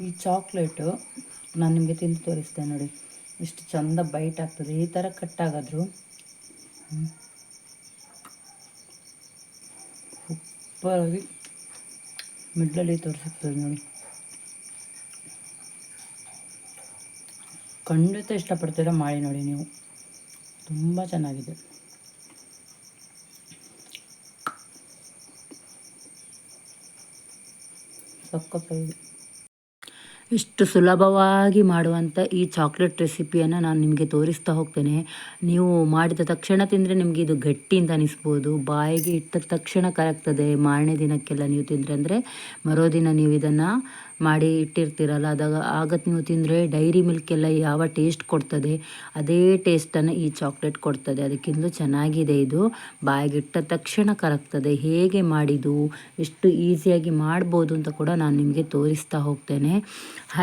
ಈ ಚಾಕ್ಲೇಟು ನಾನು ನಿಮಗೆ ತಿಂದು ತೋರಿಸ್ತೇನೆ ನೋಡಿ. ಎಷ್ಟು ಚಂದ ಬೈಟ್ ಆಗ್ತದೆ. ಈ ಥರ ಕಟ್ಟಾಗಾದ್ರು ಸೂಪರಾಗಿ ಮಿಡ್ಲಲ್ಲಿ ತೋರಿಸಿರ್ತದೆ ನೋಡಿ. ಖಂಡಿತ ಇಷ್ಟಪಡ್ತೀರ ಮಾಡಿ ನೋಡಿ ನೀವು. ತುಂಬ ಚೆನ್ನಾಗಿದೆ. ಸಕ್ಕತ್ತಾಗಿದೆ ಇಷ್ಟು ಸುಲಭವಾಗಿ ಮಾಡುವಂಥ ಈ ಚಾಕ್ಲೇಟ್ ರೆಸಿಪಿಯನ್ನು ನಾನು ನಿಮಗೆ ತೋರಿಸ್ತಾ ಹೋಗ್ತೇನೆ. ನೀವು ಮಾಡಿದ ತಕ್ಷಣ ತಿಂದರೆ ನಿಮಗೆ ಇದು ಗಟ್ಟಿ ಅಂತ ಅನಿಸ್ಬೋದು. ಬಾಯಿಗೆ ಇಟ್ಟ ತಕ್ಷಣ ಕರಗ್ತದೆ. ಮಾರನೇ ದಿನಕ್ಕೆಲ್ಲ ನೀವು ತಿಂದರೆ ಅಂದರೆ ಮರೋದಿನ ನೀವು ಇದನ್ನು ಮಾಡಿ ಇಟ್ಟಿರ್ತೀರಲ್ಲ, ಅದಾಗ ಆಗತ್ತೆ ನೀವು ತಿಂದರೆ ಡೈರಿ ಮಿಲ್ಕ್ ಎಲ್ಲ ಯಾವ ಟೇಸ್ಟ್ ಕೊಡ್ತದೆ, ಅದೇ ಟೇಸ್ಟನ್ನು ಈ ಚಾಕ್ಲೇಟ್ ಕೊಡ್ತದೆ. ಅದಕ್ಕಿಂತಲೂ ಚೆನ್ನಾಗಿದೆ ಇದು. ಬಾಯಿಗಿಟ್ಟ ತಕ್ಷಣ ಕರಗ್ತದೆ. ಹೇಗೆ ಮಾಡಿದ್ದು, ಎಷ್ಟು ಈಸಿಯಾಗಿ ಮಾಡ್ಬೋದು ಅಂತ ಕೂಡ ನಾನು ನಿಮಗೆ ತೋರಿಸ್ತಾ ಹೋಗ್ತೇನೆ.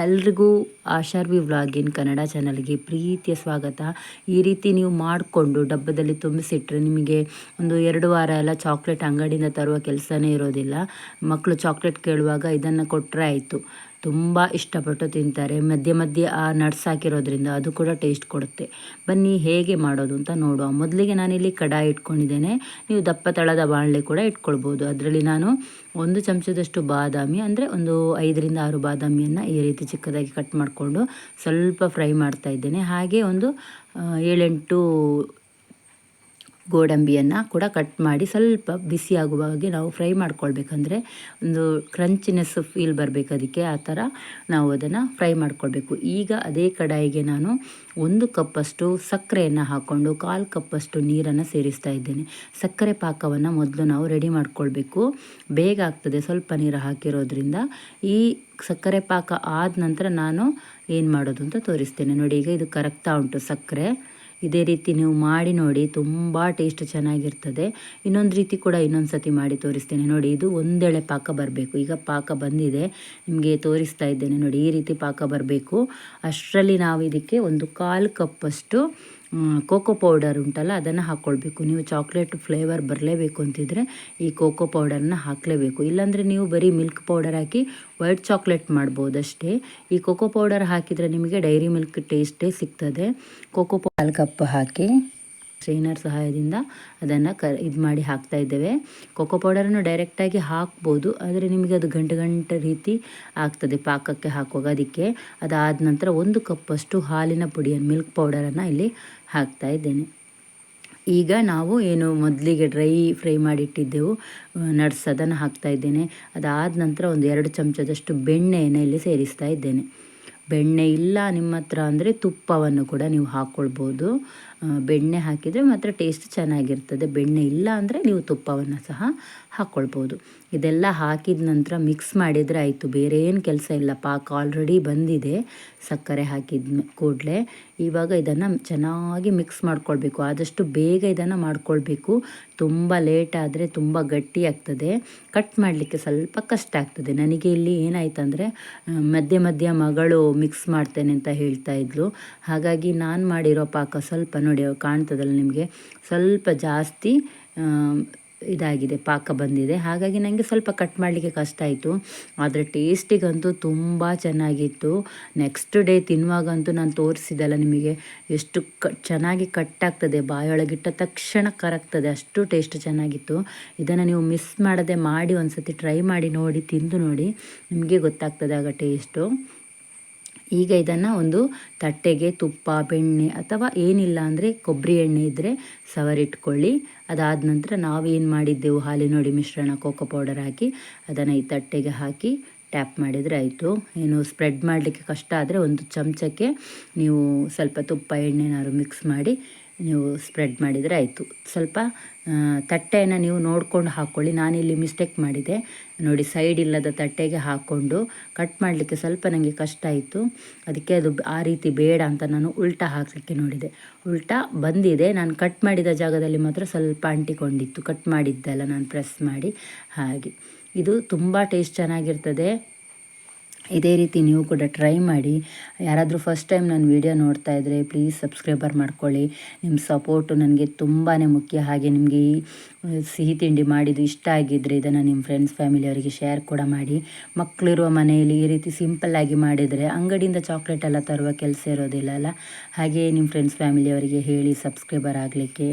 ಎಲ್ರಿಗೂ ಆಶಾರ್ವಿ ವ್ಲಾಗಿನ್ ಕನ್ನಡ ಚಾನಲ್ಗೆ ಪ್ರೀತಿಯ ಸ್ವಾಗತ. ಈ ರೀತಿ ನೀವು ಮಾಡಿಕೊಂಡು ಡಬ್ಬದಲ್ಲಿ ತುಂಬಿಸಿಟ್ರೆ ನಿಮಗೆ ಒಂದು ಎರಡು ವಾರ ಎಲ್ಲ ಚಾಕ್ಲೇಟ್ ಅಂಗಡಿಯಿಂದ ತರುವ ಕೆಲಸನೇ ಇರೋದಿಲ್ಲ. ಮಕ್ಕಳು ಚಾಕ್ಲೇಟ್ ಕೇಳುವಾಗ ಇದನ್ನು ಕೊಟ್ಟರೆ ಆಯಿತು. ತುಂಬ ಇಷ್ಟಪಟ್ಟು ತಿಂತಾರೆ. ಮಧ್ಯೆ ಮಧ್ಯೆ ಆ ನಟ್ಸ್ ಹಾಕಿರೋದ್ರಿಂದ ಅದು ಕೂಡ ಟೇಸ್ಟ್ ಕೊಡುತ್ತೆ. ಬನ್ನಿ ಹೇಗೆ ಮಾಡೋದು ಅಂತ ನೋಡುವ. ಮೊದಲಿಗೆ ನಾನಿಲ್ಲಿ ಕಡಾಯಿ ಇಟ್ಕೊಂಡಿದ್ದೇನೆ. ನೀವು ದಪ್ಪ ತಳದ ಬಾಣಲೆ ಕೂಡ ಇಟ್ಕೊಳ್ಬೋದು. ಅದರಲ್ಲಿ ನಾನು ಒಂದು ಚಮಚದಷ್ಟು ಬಾದಾಮಿ, ಅಂದರೆ ಒಂದು ಐದರಿಂದ ಆರು ಬಾದಾಮಿಯನ್ನು ಈ ರೀತಿ ಚಿಕ್ಕದಾಗಿ ಕಟ್ ಮಾಡಿಕೊಂಡು ಸ್ವಲ್ಪ ಫ್ರೈ ಮಾಡ್ತಾ ಇದ್ದೇನೆ. ಹಾಗೆ ಒಂದು ಏಳೆಂಟು ಗೋಡಂಬಿಯನ್ನು ಕೂಡ ಕಟ್ ಮಾಡಿ ಸ್ವಲ್ಪ ಬಿಸಿ ಹಾಗೆ ನಾವು ಫ್ರೈ ಮಾಡ್ಕೊಳ್ಬೇಕಂದ್ರೆ ಒಂದು ಕ್ರಂಚಿನೆಸ್ ಫೀಲ್ ಬರಬೇಕು ಅದಕ್ಕೆ, ಆ ಥರ ನಾವು ಅದನ್ನು ಫ್ರೈ ಮಾಡ್ಕೊಳ್ಬೇಕು. ಈಗ ಅದೇ ಕಡಾಯಿಗೆ ನಾನು ಒಂದು ಕಪ್ಪಷ್ಟು ಸಕ್ಕರೆಯನ್ನು ಹಾಕ್ಕೊಂಡು ಕಾಲು ಕಪ್ಪಷ್ಟು ನೀರನ್ನು ಸೇರಿಸ್ತಾ ಇದ್ದೇನೆ. ಸಕ್ಕರೆ ಪಾಕವನ್ನು ಮೊದಲು ನಾವು ರೆಡಿ ಮಾಡ್ಕೊಳ್ಬೇಕು. ಬೇಗ ಆಗ್ತದೆ ಸ್ವಲ್ಪ ನೀರು ಹಾಕಿರೋದ್ರಿಂದ. ಈ ಸಕ್ಕರೆ ಪಾಕ ಆದ ನಂತರ ನಾನು ಏನು ಮಾಡೋದು ಅಂತ ತೋರಿಸ್ತೇನೆ. ನೋಡಿ, ಈಗ ಇದು ಕರಗ್ತಾ ಉಂಟು ಸಕ್ಕರೆ. ಇದೇ ರೀತಿ ನೀವು ಮಾಡಿ ನೋಡಿ, ತುಂಬ ಟೇಸ್ಟ್ ಚೆನ್ನಾಗಿರ್ತದೆ. ಇನ್ನೊಂದು ರೀತಿ ಕೂಡ ಇನ್ನೊಂದು ಸತಿ ಮಾಡಿ ತೋರಿಸ್ತೇನೆ. ನೋಡಿ, ಇದು ಒಂದೆಳೆ ಪಾಕ ಬರಬೇಕು. ಈಗ ಪಾಕ ಬಂದಿದೆ. ನಿಮಗೆ ತೋರಿಸ್ತಾ ಇದ್ದೇನೆ. ನೋಡಿ, ಈ ರೀತಿ ಪಾಕ ಬರಬೇಕು. ಅಷ್ಟರಲ್ಲಿ ನಾವು ಇದಕ್ಕೆ ಒಂದು ಕಾಲು ಕಪ್ಪಷ್ಟು ಕೋಕೋ ಪೌಡರ್ ಉಂಟಲ್ಲ, ಅದನ್ನು ಹಾಕ್ಕೊಳ್ಬೇಕು ನೀವು ಚಾಕ್ಲೇಟ್ ಫ್ಲೇವರ್ ಬರಲೇಬೇಕು ಅಂತಿದ್ರೆ ಈ ಕೋಕೋ ಪೌಡರ್ನ ಹಾಕಲೇಬೇಕು. ಇಲ್ಲಾಂದರೆ ನೀವು ಬರೀ ಮಿಲ್ಕ್ ಪೌಡರ್ ಹಾಕಿ ವೈಟ್ ಚಾಕ್ಲೇಟ್ ಮಾಡ್ಬೋದು ಅಷ್ಟೇ ಈ ಕೋಕೋ ಪೌಡರ್ ಹಾಕಿದರೆ ನಿಮಗೆ ಡೈರಿ ಮಿಲ್ಕ್ ಟೇಸ್ಟೇ ಸಿಗ್ತದೆ. ಕೋಕೋ ಪೌಡರ್ ಕಪ್ ಹಾಕಿ ಸ್ಟ್ರೈನರ್ ಸಹಾಯದಿಂದ ಅದನ್ನು ಕ, ಇದು ಮಾಡಿ ಹಾಕ್ತಾ ಇದ್ದೇವೆ. ಕೋಕೋ ಪೌಡರನ್ನು ಡೈರೆಕ್ಟಾಗಿ ಹಾಕ್ಬೋದು, ಆದರೆ ನಿಮಗೆ ಅದು ಗಂಟು ಗಂಟು ರೀತಿ ಆಗ್ತದೆ ಪಾಕಕ್ಕೆ ಹಾಕುವಾಗ. ಅದಕ್ಕೆ ಅದಾದ ನಂತರ ಒಂದು ಕಪ್ಪಷ್ಟು ಹಾಲಿನ ಪುಡಿಯನ್ನು ಮಿಲ್ಕ್ ಪೌಡರನ್ನು ಇಲ್ಲಿ ಹಾಕ್ತಾ ಇದ್ದೇನೆ. ಈಗ ನಾವು ಏನು ಮೊದಲಿಗೆ ಡ್ರೈ ಫ್ರೈ ಮಾಡಿಟ್ಟಿದ್ದೆವು ನಟ್ಸ್ ಅದನ್ನು ಹಾಕ್ತಾ ಇದ್ದೇನೆ. ಅದಾದ ನಂತರ ಒಂದು ಎರಡು ಚಮಚದಷ್ಟು ಬೆಣ್ಣೆಯನ್ನು ಇಲ್ಲಿ ಸೇರಿಸ್ತಾ ಇದ್ದೇನೆ. ಬೆಣ್ಣೆ ಇಲ್ಲ ನಿಮ್ಮ ಹತ್ರ ಅಂದರೆ ತುಪ್ಪವನ್ನು ಕೂಡ ನೀವು ಹಾಕ್ಕೊಳ್ಬೋದು ಬೆಣ್ಣೆ ಹಾಕಿದರೆ ಮಾತ್ರ ಟೇಸ್ಟ್ ಚೆನ್ನಾಗಿರ್ತದೆ. ಬೆಣ್ಣೆ ಇಲ್ಲ ಅಂದರೆ ನೀವು ತುಪ್ಪವನ್ನು ಸಹ ಹಾಕ್ಕೊಳ್ಬೋದು ಇದೆಲ್ಲ ಹಾಕಿದ ನಂತರ ಮಿಕ್ಸ್ ಮಾಡಿದರೆ ಆಯಿತು. ಬೇರೆ ಏನು ಕೆಲಸ ಇಲ್ಲ. ಪಾಕ ಆಲ್ರೆಡಿ ಬಂದಿದೆ. ಸಕ್ಕರೆ ಹಾಕಿದ ಕೂಡಲೇ. ಇವಾಗ ಇದನ್ನು ಚೆನ್ನಾಗಿ ಮಿಕ್ಸ್ ಮಾಡ್ಕೊಳ್ಬೇಕು. ಆದಷ್ಟು ಬೇಗ ಇದನ್ನು ಮಾಡ್ಕೊಳ್ಬೇಕು. ತುಂಬ ಲೇಟ್ ಆದರೆ ತುಂಬ ಗಟ್ಟಿ ಆಗ್ತದೆ. ಕಟ್ ಮಾಡಲಿಕ್ಕೆ ಸ್ವಲ್ಪ ಕಷ್ಟ ಆಗ್ತದೆ. ನನಗೆ ಇಲ್ಲಿ ಏನಾಯ್ತಂದರೆ ಮಧ್ಯೆ ಮಧ್ಯ ಮಗಳು ಮಿಕ್ಸ್ ಮಾಡ್ತೇನೆ ಅಂತ ಹೇಳ್ತಾ ಇದ್ಲು. ಹಾಗಾಗಿ ನಾನು ಮಾಡಿರೋ ಪಾಕ ಸ್ವಲ್ಪ ನೋಡಿ, ಕಾಣ್ತದಲ್ಲ ನಿಮಗೆ? ಸ್ವಲ್ಪ ಜಾಸ್ತಿ ಇದಾಗಿದೆ, ಪಾಕ ಬಂದಿದೆ. ಹಾಗಾಗಿ ನನಗೆ ಸ್ವಲ್ಪ ಕಟ್ ಮಾಡಲಿಕ್ಕೆ ಕಷ್ಟ ಆಯಿತು. ಆದರೆ ಟೇಸ್ಟಿಗಂತೂ ತುಂಬ ಚೆನ್ನಾಗಿತ್ತು. ನೆಕ್ಸ್ಟ್ ಡೇ ತಿನ್ನುವಾಗಂತೂ ನಾನು ತೋರಿಸಿದಲ್ಲ ನಿಮಗೆ, ಎಷ್ಟು ಕ, ಚೆನ್ನಾಗಿ ಕಟ್ಟಾಗ್ತದೆ ಬಾಯೊಳಗಿಟ್ಟ ತಕ್ಷಣ ಕರಗ್ತದೆ, ಅಷ್ಟು ಟೇಸ್ಟ್ ಚೆನ್ನಾಗಿತ್ತು. ಇದನ್ನು ನೀವು ಮಿಸ್ ಮಾಡದೆ ಮಾಡಿ ಒಂದು ಸತಿ ಟ್ರೈ ಮಾಡಿ ನೋಡಿ, ತಿಂದು ನೋಡಿ, ನಿಮಗೆ ಗೊತ್ತಾಗ್ತದೆ ಆಗ ಟೇಸ್ಟು ಈಗ ಇದನ್ನು ಒಂದು ತಟ್ಟೆಗೆ ತುಪ್ಪ, ಬೆಣ್ಣೆ ಅಥವಾ ಏನಿಲ್ಲ ಅಂದರೆ ಕೊಬ್ಬರಿ ಎಣ್ಣೆ ಇದ್ದರೆ ಸವರಿಟ್ಕೊಳ್ಳಿ. ಅದಾದ ನಂತರ ನಾವೇನು ಮಾಡಿದ್ದೆವು? ಹಾಲಿನೊಡಿ ಮಿಶ್ರಣ ಕೋಕೋ ಪೌಡರ್ ಹಾಕಿ ಅದನ್ನು ಈ ತಟ್ಟೆಗೆ ಹಾಕಿ ಟ್ಯಾಪ್ ಮಾಡಿದರೆ ಆಯಿತು. ಏನು ಸ್ಪ್ರೆಡ್ ಮಾಡಲಿಕ್ಕೆ ಕಷ್ಟ ಆದರೆ ಒಂದು ಚಮಚಕ್ಕೆ ನೀವು ಸ್ವಲ್ಪ ತುಪ್ಪ, ಎಣ್ಣೆನಾದ್ರು ಮಿಕ್ಸ್ ಮಾಡಿ ನೀವು ಸ್ಪ್ರೆಡ್ ಮಾಡಿದರೆ ಆಯಿತು. ಸ್ವಲ್ಪ ತಟ್ಟೆಯನ್ನು ನೀವು ನೋಡ್ಕೊಂಡು ಹಾಕ್ಕೊಳ್ಳಿ ನಾನಿಲ್ಲಿ ಮಿಸ್ಟೇಕ್ ಮಾಡಿದೆ. ನೋಡಿ ಸೈಡ್ ಇಲ್ಲದ ತಟ್ಟೆಗೆ ಹಾಕ್ಕೊಂಡು ಕಟ್ ಮಾಡಲಿಕ್ಕೆ ಸ್ವಲ್ಪ ನನಗೆ ಕಷ್ಟ ಆಯಿತು. ಅದಕ್ಕೆ ಅದು ಆ ರೀತಿ ಬೇಡ ಅಂತ ನಾನು ಉಲ್ಟಾ ಹಾಕಲಿಕ್ಕೆ ನೋಡಿದೆ. ಉಲ್ಟಾ ಬಂದಿದೆ. ನಾನು ಕಟ್ ಮಾಡಿದ ಜಾಗದಲ್ಲಿ ಮಾತ್ರ ಸ್ವಲ್ಪ ಅಂಟಿಕೊಂಡಿತ್ತು. ಕಟ್ ಮಾಡಿದ್ದೆಲ್ಲ, ನಾನು ಪ್ರೆಸ್ ಮಾಡಿ. ಹಾಗೆ. ಇದು ತುಂಬ ಟೇಸ್ಟ್ ಚೆನ್ನಾಗಿರ್ತದೆ. ಇದೇ ರೀತಿ ನೀವು ಕೂಡ ಟ್ರೈ ಮಾಡಿ. ಯಾರಾದರೂ ಫಸ್ಟ್ ಟೈಮ್ ನನ್ನ ವೀಡಿಯೋ ನೋಡ್ತಾ ಇದ್ದರೆ ಪ್ಲೀಸ್ ಸಬ್ಸ್ಕ್ರೈಬರ್ ಮಾಡ್ಕೊಳ್ಳಿ. ನಿಮ್ಮ ಸಪೋರ್ಟು ನನಗೆ ತುಂಬಾ ಮುಖ್ಯ. ಹಾಗೆ ನಿಮಗೆ ಈ ಸಿಹಿ ತಿಂಡಿ ಮಾಡಿದ್ದು ಇಷ್ಟ ಆಗಿದ್ದರೆ ಇದನ್ನು ನಿಮ್ಮ ಫ್ರೆಂಡ್ಸ್ ಫ್ಯಾಮಿಲಿಯವರಿಗೆ ಶೇರ್ ಕೂಡ ಮಾಡಿ. ಮಕ್ಕಳಿರುವ ಮನೆಯಲ್ಲಿ ಈ ರೀತಿ ಸಿಂಪಲ್ಲಾಗಿ ಮಾಡಿದರೆ ಅಂಗಡಿಯಿಂದ ಚಾಕ್ಲೇಟ್ ಎಲ್ಲ ತರುವ ಕೆಲಸ ಇರೋದಿಲ್ಲ ಅಲ್ಲ? ಹಾಗೆಯೇ ನಿಮ್ಮ ಫ್ರೆಂಡ್ಸ್ ಫ್ಯಾಮಿಲಿಯವರಿಗೆ ಹೇಳಿ ಸಬ್ಸ್ಕ್ರೈಬರ್ ಆಗಲಿಕ್ಕೆ.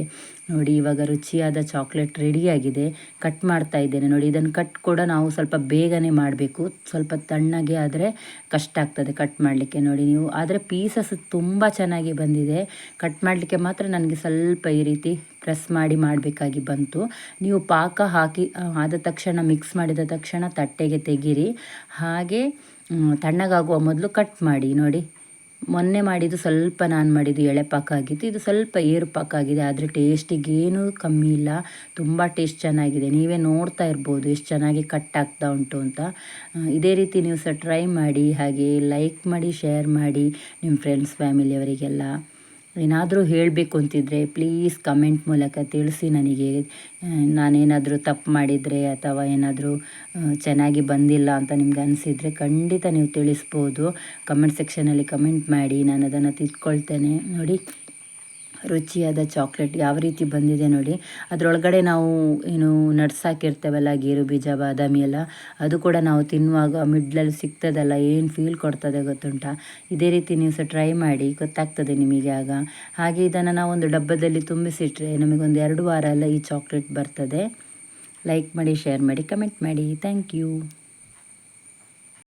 ನೋಡಿ, ಇವಾಗ ರುಚಿಯಾದ ಚಾಕ್ಲೇಟ್ ರೆಡಿಯಾಗಿದೆ ಕಟ್ ಮಾಡ್ತಾ ಇದ್ದೇನೆ. ನೋಡಿ, ಇದನ್ನು ಕಟ್ ಕೂಡ ನಾವು ಸ್ವಲ್ಪ ಬೇಗನೆ ಮಾಡಬೇಕು. ಸ್ವಲ್ಪ ತಣ್ಣಗೆ ಆದರೆ ಕಷ್ಟ ಆಗ್ತದೆ ಕಟ್ ಮಾಡಲಿಕ್ಕೆ. ನೋಡಿ, ನೀವು ಆದರೆ ಪೀಸಸ್ ತುಂಬ ಚೆನ್ನಾಗಿ ಬಂದಿದೆ. ಕಟ್ ಮಾಡಲಿಕ್ಕೆ ಮಾತ್ರ ನನಗೆ ಸ್ವಲ್ಪ ಈ ರೀತಿ ಪ್ರೆಸ್ ಮಾಡಿ ಮಾಡಬೇಕಾಗಿ ಬಂತು. ನೀವು ಪಾಕ ಹಾಕಿ, ಆದ ತಕ್ಷಣ ಮಿಕ್ಸ್ ಮಾಡಿದ ತಕ್ಷಣ ತಟ್ಟೆಗೆ ತೆಗೀರಿ. ಹಾಗೆ ತಣ್ಣಗಾಗುವ ಮೊದಲು ಕಟ್ ಮಾಡಿ. ನೋಡಿ ಮೊನ್ನೆ ಮಾಡಿದ್ದು ಸ್ವಲ್ಪ ನಾನು ಮಾಡಿದ್ದು ಎಳೆಪಾಕ ಆಗಿತ್ತು. ಇದು ಸ್ವಲ್ಪ ಏರು ಪಾಕ ಆಗಿದೆ, ಆದರೆ ಟೇಸ್ಟಿಗೇನು ಕಮ್ಮಿ ಇಲ್ಲ. ತುಂಬ ಟೇಸ್ಟ್ ಚೆನ್ನಾಗಿದೆ. ನೀವೇ ನೋಡ್ತಾ ಇರ್ಬೋದು ಎಷ್ಟು ಚೆನ್ನಾಗಿ ಕಟ್ ಆಗ್ತಾ ಉಂಟು ಅಂತ. ಇದೇ ರೀತಿ ನೀವು ಸಹ ಟ್ರೈ ಮಾಡಿ, ಹಾಗೆ ಲೈಕ್ ಮಾಡಿ ಶೇರ್ ಮಾಡಿ ನಿಮ್ಮ ಫ್ರೆಂಡ್ಸ್ ಫ್ಯಾಮಿಲಿಯವರಿಗೆಲ್ಲ ಏನಾದರೂ ಹೇಳಬೇಕು ಅಂತಿದ್ದರೆ ಪ್ಲೀಸ್ ಕಮೆಂಟ್ ಮೂಲಕ ತಿಳಿಸಿ ನನಗೆ. ನಾನೇನಾದರೂ ತಪ್ಪು ಮಾಡಿದರೆ ಅಥವಾ ಏನಾದರೂ ಚೆನ್ನಾಗಿ ಬಂದಿಲ್ಲ ಅಂತ ನಿಮ್ಗೆ ಅನಿಸಿದರೆ ಖಂಡಿತ ನೀವು ತಿಳಿಸ್ಬೋದು. ಕಮೆಂಟ್ ಸೆಕ್ಷನಲ್ಲಿ ಕಮೆಂಟ್ ಮಾಡಿ ನಾನು ಅದನ್ನು ತಿದ್ಕೊಳ್ತೇನೆ. ನೋಡಿ. ರುಚಿಯಾದ ಚಾಕ್ಲೇಟ್ ಯಾವ ರೀತಿ ಬಂದಿದೆ ನೋಡಿ. ಅದರೊಳಗಡೆ ನಾವು ಏನು ನಟ್ಸ್ ಹಾಕಿರ್ತೇವಲ್ಲ, ಗೇರು, ಬೀಜ, ಬಾದಾಮಿ ಎಲ್ಲ, ಅದು ಕೂಡ ನಾವು ತಿನ್ನುವಾಗ ಮಿಡ್ಲಲ್ಲಿ ಸಿಗ್ತದಲ್ಲ, ಏನು ಫೀಲ್ ಕೊಡ್ತದೆ ಗೊತ್ತುಂಟ? ಇದೇ ರೀತಿ ನೀವು ಸಹ ಟ್ರೈ ಮಾಡಿ, ಗೊತ್ತಾಗ್ತದೆ ನಿಮಗೆ ಆಗ. ಹಾಗೆ ಇದನ್ನು ನಾವು ಒಂದು ಡಬ್ಬದಲ್ಲಿ ತುಂಬಿಸಿಟ್ರೆ ನಮಗೊಂದು ಎರಡು ವಾರ ಎಲ್ಲ ಈ ಚಾಕ್ಲೇಟ್ ಬರ್ತದೆ. ಲೈಕ್ ಮಾಡಿ ಶೇರ್ ಮಾಡಿ ಕಮೆಂಟ್ ಮಾಡಿ. Thank you